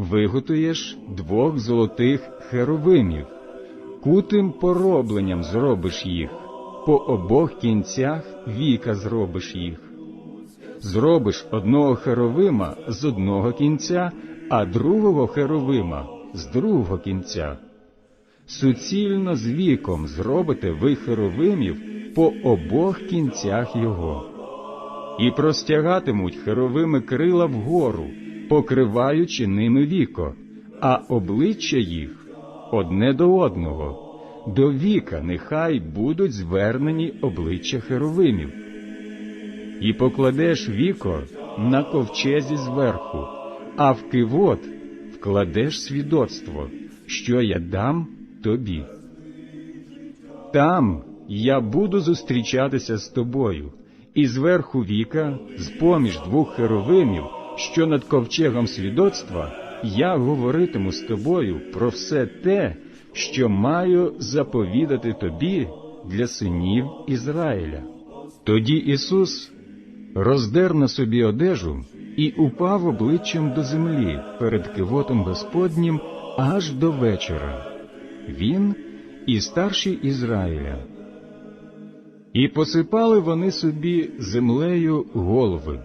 виготуєш двох золотих херовимів, кутим поробленням зробиш їх, по обох кінцях віка зробиш їх. Зробиш одного херовима з одного кінця, а другого херовима з другого кінця. Суцільно з віком зробите ви херовимів по обох кінцях його. І простягатимуть херовими крила вгору, покриваючи ними віко, а обличчя їх одне до одного. До віка нехай будуть звернені обличчя херовимів. І покладеш віко на ковчезі зверху, а в кивот вкладеш свідоцтво, що я дам тобі. Там я буду зустрічатися з тобою, і зверху віка, з поміж двох херовимів, що над ковчегом свідоцтва, я говоритиму з тобою про все те, що маю заповідати тобі для синів Ізраїля. Тоді Ісус роздер на собі одежу і упав обличчям до землі перед кивотом Господнім аж до вечора. Він і старші Ізраїля. І посипали вони собі землею голови,